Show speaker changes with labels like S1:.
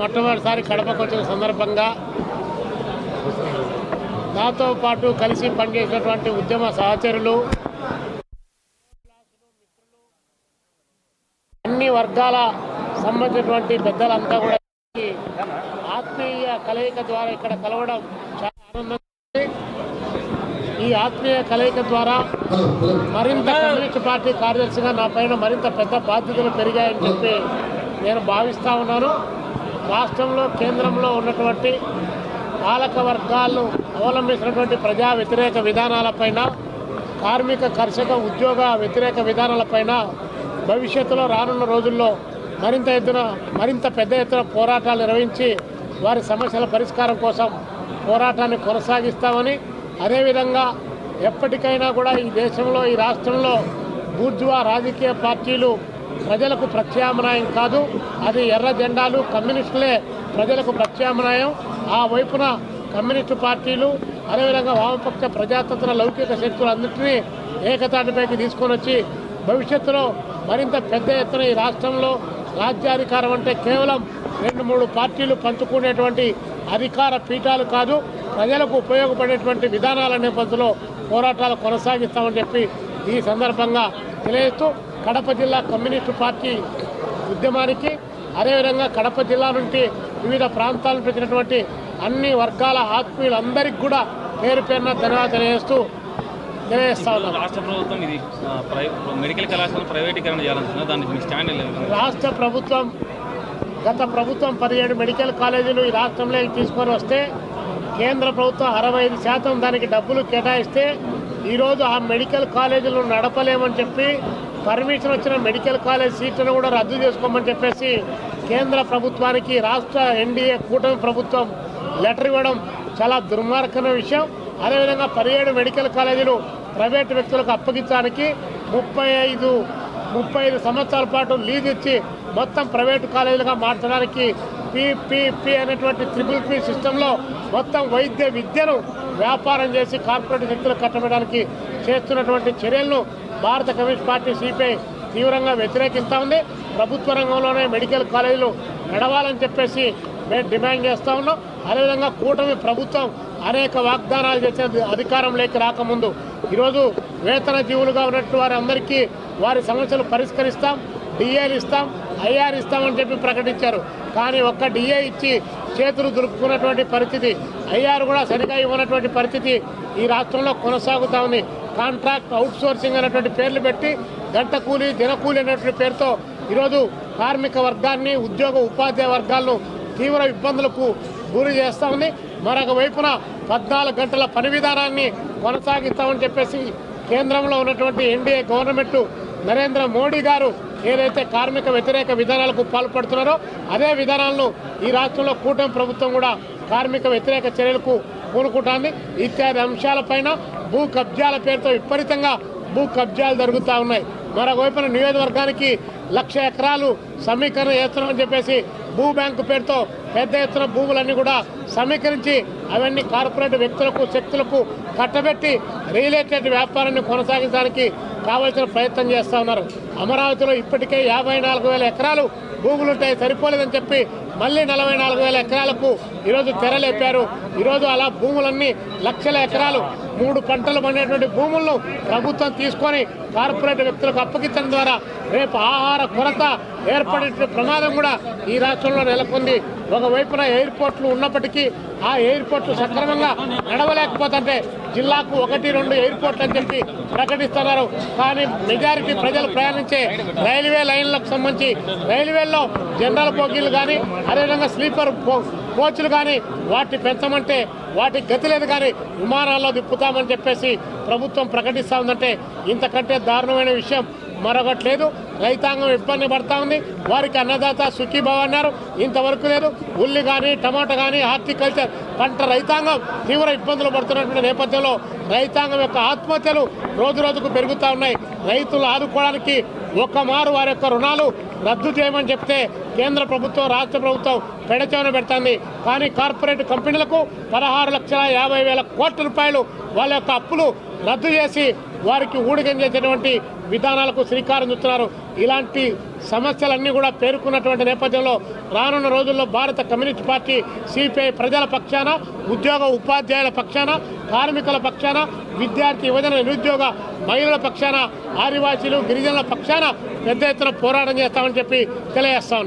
S1: మొట్టమొదటిసారి కడపకు వచ్చిన సందర్భంగా నాతో పాటు కలిసి పనిచేసినటువంటి ఉద్యమ సహచరులు అన్ని వర్గాల సంబంధించినటువంటి పెద్దలంతా కూడా ఆత్మీయ కలయిక ద్వారా ఇక్కడ కలవడం చాలా ఆనందంగా ఈ ఆత్మీయ కలయిక ద్వారా మరింత కమ్యూనిస్ట్ పార్టీ కార్యదర్శిగా నా పైన మరింత పెద్ద బాధ్యతలు పెరిగాయని చెప్పి నేను భావిస్తా ఉన్నాను. రాష్ట్రంలో కేంద్రంలో ఉన్నటువంటి పాలక వర్గాలను అవలంబించినటువంటి ప్రజా వ్యతిరేక విధానాలపైన కార్మిక కర్షక ఉద్యోగ వ్యతిరేక విధానాలపైన భవిష్యత్తులో రానున్న రోజుల్లో మరింత ఎత్తున మరింత పెద్ద ఎత్తున పోరాటాలు నిర్వహించి వారి సమస్యల పరిష్కారం కోసం పోరాటాన్ని కొనసాగిస్తామని అదేవిధంగా ఎప్పటికైనా కూడా ఈ దేశంలో ఈ రాష్ట్రంలో బూర్జువా రాజకీయ పార్టీలు ప్రజలకు ప్రత్యామ్నాయం కాదు అది ఎర్ర జెండాలు కమ్యూనిస్టులే ప్రజలకు ప్రత్యామ్నాయం. ఆ వైపున కమ్యూనిస్టు పార్టీలు అదేవిధంగా వామపక్ష ప్రజాతంత్ర లౌకిక శక్తులందరినీ ఏకతాటిపైకి తీసుకొని వచ్చి భవిష్యత్తులో మరింత పెద్ద ఎత్తున ఈ రాష్ట్రంలో రాజ్యాధికారం అంటే కేవలం రెండు మూడు పార్టీలు పంచుకునేటువంటి అధికార పీఠాలు కాదు ప్రజలకు ఉపయోగపడేటువంటి విధానాల నేపథ్యంలో పోరాటాలు కొనసాగిస్తామని చెప్పి ఈ సందర్భంగా తెలియజేస్తూ కడప జిల్లా కమ్యూనిస్టు పార్టీ ఉద్యమానికి అదేవిధంగా కడప జిల్లా నుండి వివిధ ప్రాంతాల నుంచి వచ్చినటువంటి అన్ని వర్గాల ఆత్మీయులందరికీ కూడా పేరు పేరున ధన్యవాదాలు తెలియజేస్తూ
S2: రాష్ట్ర ప్రభుత్వం ఇది ఆ, ప్రై- మెడికల్ కళాశాల ప్రైవేటీకరణ చేయాలనుకున్నారు దానికి మీ స్టాండ్ లేదు
S1: రాష్ట్ర ప్రభుత్వం గత ప్రభుత్వం పదిహేడు మెడికల్ కాలేజీలు ఈ రాష్ట్రంలోకి తీసుకొని వస్తే కేంద్ర ప్రభుత్వం అరవై ఐదు శాతం దానికి డబ్బులు కేటాయిస్తే ఈరోజు ఆ మెడికల్ కాలేజీలు నడపలేమని చెప్పి పర్మిషన్ వచ్చిన మెడికల్ కాలేజ్ సీట్లను కూడా రద్దు చేసుకోమని చెప్పేసి కేంద్ర ప్రభుత్వానికి రాష్ట్ర ఎన్డీఏ కూటమి ప్రభుత్వం లెటర్ ఇవ్వడం చాలా దుర్మార్గమైన విషయం. అదేవిధంగా పదిహేడు మెడికల్ కాలేజీలు ప్రైవేటు వ్యక్తులకు అప్పగించడానికి ముప్పై ఐదు ముప్పై ఐదు సంవత్సరాల పాటు లీజ్ ఇచ్చి మొత్తం ప్రైవేటు కాలేజీలుగా మార్చడానికి పీపీపీ అనేటువంటి త్రిపుల్ పీ సిస్టంలో మొత్తం వైద్య విద్యను వ్యాపారం చేసి కార్పొరేట్ శక్తులు కట్టబెట్టడానికి చేస్తున్నటువంటి చర్యలను భారత కమ్యూనిస్ట్ పార్టీ సిపిఐ తీవ్రంగా వ్యతిరేకిస్తూ ఉంది. ప్రభుత్వ రంగంలోనే మెడికల్ కాలేజీలు నడవాలని చెప్పేసి మేము డిమాండ్ చేస్తూ ఉన్నాం. అదేవిధంగా కూటమి ప్రభుత్వం అనేక వాగ్దానాలు చేసే అధికారంలోకి రాకముందు ఈరోజు వేతన జీవులుగా ఉన్నట్టు వారందరికీ వారి సమస్యలు పరిష్కరిస్తాం డిఏలు ఇస్తాం. ఐఆర్ ఇస్తామని చెప్పి ప్రకటించారు. కానీ ఒక్క డిఏ ఇచ్చి చేతులు దులుపుకున్నటువంటి పరిస్థితి ఐఆర్ కూడా సరిగా ఇవ్వనటువంటి పరిస్థితి ఈ రాష్ట్రంలో కొనసాగుతా ఉంది. కాంట్రాక్ట్ అవుట్సోర్సింగ్ అనేటువంటి పేర్లు పెట్టి గంట కూలి దినకూలి అనేటువంటి పేరుతో ఈరోజు కార్మిక వర్గాన్ని ఉద్యోగ ఉపాధ్యాయ వర్గాలను తీవ్ర ఇబ్బందులకు గురి చేస్తా ఉంది. మరొక వైపున పద్నాలుగు గంటల పని విధానాన్ని కొనసాగిస్తామని చెప్పేసి కేంద్రంలో ఉన్నటువంటి ఎన్డీఏ గవర్నమెంట్ నరేంద్ర మోడీ గారు ఏదైతే కార్మిక వ్యతిరేక విధానాలకు పాల్పడుతున్నారో అదే విధానాలను ఈ రాష్ట్రంలో కూటమి ప్రభుత్వం కూడా కార్మిక వ్యతిరేక చర్యలకు పూనుకుంటాంది. ఇత్యాది అంశాలపైన భూ కబ్జాల పేరుతో విపరీతంగా భూ కబ్జాలు జరుగుతూ ఉన్నాయి. మరొక వైపున నియోజకవర్గానికి లక్ష ఎకరాలు సమీకరణ చేస్తున్నామని చెప్పేసి భూ బ్యాంకు పేరుతో పెద్ద ఎత్తున భూములన్నీ కూడా సమీకరించి అవన్నీ కార్పొరేట్ వ్యక్తులకు శక్తులకు కట్టబెట్టి రియల్ ఎస్టేట్ వ్యాపారాన్ని కొనసాగించడానికి కావలసిన ప్రయత్నం చేస్తూ ఉన్నారు. అమరావతిలో ఇప్పటికే యాభై నాలుగు వేల ఎకరాలు భూములు ఉంటాయి సరిపోలేదని చెప్పి మళ్ళీ నలభై నాలుగు వేల ఎకరాలకు ఈరోజు తెరలేపారు ఈరోజు అలా భూములన్నీ లక్షల ఎకరాలు మూడు పంటలు పండేటువంటి భూములను ప్రభుత్వం తీసుకొని కార్పొరేట్ వ్యక్తులకు అప్పగించడం ద్వారా రేపు ఆహార కొరత ఏర్పడే ప్రమాదం కూడా ఈ రాష్ట్రంలో నెలకొంది. ఒకవైపున ఎయిర్పోర్ట్లు ఉన్నప్పటికీ ఆ ఎయిర్పోర్ట్లు సక్రమంగా నడవలేకపోతుంటే జిల్లాకు ఒకటి రెండు ఎయిర్పోర్ట్లు అని చెప్పి ప్రకటిస్తున్నారు. కానీ మెజారిటీ ప్రజలు ప్రయాణించే రైల్వే లైన్లకు సంబంధించి రైల్వేల్లో జనరల్ బోగీలు కానీ అదేవిధంగా స్లీపర్ కోచ్లు కానీ వాటిని పెంచమంటే వాటికి గతి లేదు కానీ విమానాల్లో తిప్పుతామని చెప్పేసి ప్రభుత్వం ప్రకటిస్తూ ఉందంటే ఇంతకంటే దారుణమైన విషయం మరొకటి లేదు రైతాంగం ఇబ్బంది పడతా ఉంది. వారికి అన్నదాత సుఖీభావ అన్నారు. ఇంతవరకు లేదు. ఉల్లి కానీ టమాటా కానీ హార్టికల్చర్ పంట రైతాంగం తీవ్ర ఇబ్బందులు పడుతున్నటువంటి నేపథ్యంలో రైతాంగం యొక్క ఆత్మహత్యలు రోజు రోజుకు పెరుగుతూ ఉన్నాయి. రైతులు ఆదుకోవడానికి ఒక్క మారు వారి యొక్క రుణాలు రద్దు చేయమని చెప్తే కేంద్ర ప్రభుత్వం రాష్ట్ర ప్రభుత్వం పెడచెవన పెడుతుంది. కానీ కార్పొరేట్ కంపెనీలకు పదహారు లక్షల యాభై వేల కోట్ల రూపాయలు వాళ్ళ యొక్క అప్పులు రద్దు చేసి వారికి ఊడికం చేసేటువంటి విధానాలకు శ్రీకారం చుడుతున్నారు ఇలాంటి సమస్యలన్నీ కూడా పేర్కొన్నటువంటి నేపథ్యంలో రానున్న రోజుల్లో భారత కమ్యూనిస్ట్ పార్టీ సిపిఐ ప్రజల పక్షాన ఉద్యోగ ఉపాధ్యాయుల పక్షాన కార్మికుల పక్షాన విద్యార్థి యువజన నిరుద్యోగ మహిళల పక్షాన ఆదివాసీలు గిరిజనుల పక్షాన పెద్ద ఎత్తున పోరాటం చేస్తామని చెప్పి తెలియజేస్తా